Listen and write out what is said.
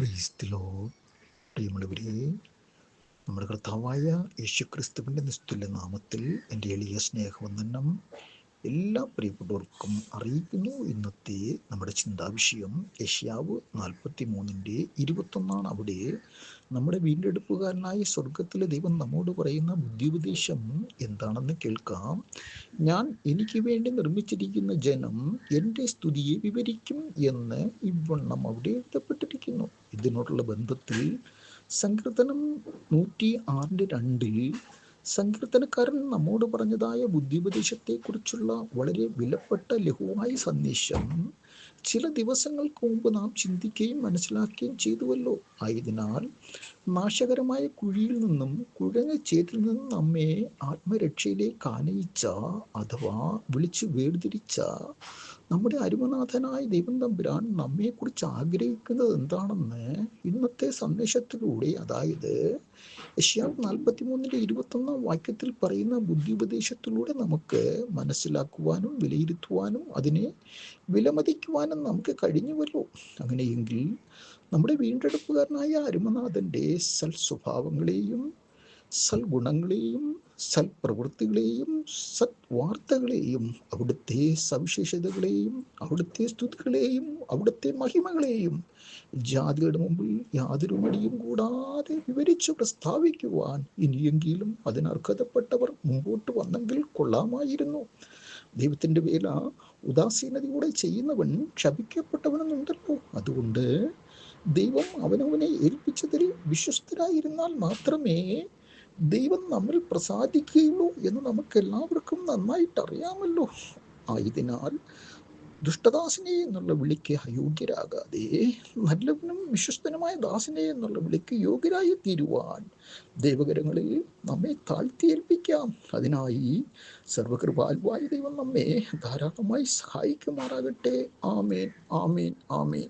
ക്രൈസ്തലോ പ്രിയമുള്ളവരെ നമ്മുടെ കർത്താവായ യേശു ക്രിസ്തുവിന്റെ നിസ്തുല്യ നാമത്തിൽ എന്റെ എളിയ സ്നേഹവന്ദനം എല്ലാ പ്രിയപ്പെട്ടവർക്കും അറിയിക്കുന്നു ഇന്നത്തെ നമ്മുടെ ചിന്താവിഷയം യഷ്യാവ് നാൽപ്പത്തി മൂന്നിന്റെ ഇരുപത്തൊന്നാണ്. അവിടെ നമ്മുടെ വീണ്ടെടുപ്പുകാരനായ സ്വർഗത്തിലെ ദൈവം നമ്മോട് പറയുന്ന ബുദ്ധിപദേശം എന്താണെന്ന് കേൾക്കാം. ഞാൻ എനിക്ക് വേണ്ടി നിർമ്മിച്ചിരിക്കുന്ന ജനം എന്റെ സ്തുതിയെ വിവരിക്കും എന്ന് ഇവണ്ണം അവിടെ എഴുതപ്പെട്ടിരിക്കുന്നു. ഇതിനോടുള്ള ബന്ധത്തിൽ സങ്കീർത്തനം നൂറ്റി ആറിന്റെ രണ്ടിൽ സങ്കീർത്തനക്കാരൻ നമ്മോട് പറഞ്ഞതായ ബുദ്ധിപദേശത്തെക്കുറിച്ചുള്ള വളരെ വിലപ്പെട്ട ലഘുവായ സന്ദേശം ചില ദിവസങ്ങൾക്ക് മുമ്പ് നാം ചിന്തിക്കുകയും മനസ്സിലാക്കുകയും ചെയ്തുവല്ലോ. ആയതിനാൽ നാശകരമായ കുഴിയിൽ നിന്നും കുഴഞ്ഞ ചേറ്റിൽ നിന്നും നമ്മെ ആത്മരക്ഷയിലേക്ക് ആനയിച്ച അഥവാ വിളിച്ചു വേർതിരിച്ച നമ്മുടെ അരുമനാഥനായ ദൈവം തമ്പുരാൻ നമ്മെക്കുറിച്ച് ആഗ്രഹിക്കുന്നത് എന്താണെന്ന് ഇന്നത്തെ സന്ദേശത്തിലൂടെ അതായത് യഷ്യാവ് നാൽപ്പത്തി മൂന്നിന്റെ ഇരുപത്തൊന്നാം വാക്യത്തിൽ പറയുന്ന ബുദ്ധിയുപദേശത്തിലൂടെ നമുക്ക് മനസ്സിലാക്കുവാനും വിലയിരുത്തുവാനും അതിനെ വിലമതിക്കുവാനും നമുക്ക് കഴിഞ്ഞുവല്ലോ. അങ്ങനെയെങ്കിൽ നമ്മുടെ വീണ്ടെടുപ്പുകാരനായ അരുമനാഥന്റെ സൽ സ്വഭാവങ്ങളെയും സൽഗുണങ്ങളെയും സൽപ്രവൃത്തികളെയും സത്വാർത്തകളെയും അവിടുത്തെ സവിശേഷതകളെയും അവിടുത്തെ സ്തുതികളെയും അവിടുത്തെ മഹിമകളെയും ജാതിയുടെ മുമ്പിൽ യാതൊരു മടിയും കൂടാതെ വിവരിച്ചു പ്രസ്താവിക്കുവാൻ ഇനിയെങ്കിലും അതിനർഹതപ്പെട്ടവർ മുമ്പോട്ട് വന്നെങ്കിൽ കൊള്ളാമായിരുന്നു. ദൈവത്തിന്റെ വേല ഉദാസീനതയോടെ ചെയ്യുന്നവൻ ക്ഷപിക്കപ്പെട്ടവനെന്നുണ്ടല്ലോ അതുകൊണ്ട് ദൈവം അവനവനെ ഏൽപ്പിച്ചതിൽ വിശ്വസ്തരായിരുന്നാൽ മാത്രമേ ദൈവം നമ്മിൽ പ്രസാദിക്കുകയുള്ളൂ എന്ന് നമുക്ക് എല്ലാവർക്കും നന്നായിട്ട് അറിയാമല്ലോ ആയതിനാൽ ദുഷ്ടദാസിനെ എന്നുള്ള വിളിക്ക് അയോഗ്യരാകാതെ നല്ലവനും വിശ്വസ്തനുമായ ദാസിനെ എന്നുള്ള വിളിക്ക് യോഗ്യരായി തീരുവാൻ ദൈവകരങ്ങളിൽ നമ്മെ താഴ്ത്തിയേൽപ്പിക്കാം. അതിനായി സർവകൃപാൽവായ ദൈവം നമ്മെ ധാരാളമായി സഹായിക്കുമാറാകട്ടെ. ആമേൻ ആമേൻ ആമേൻ.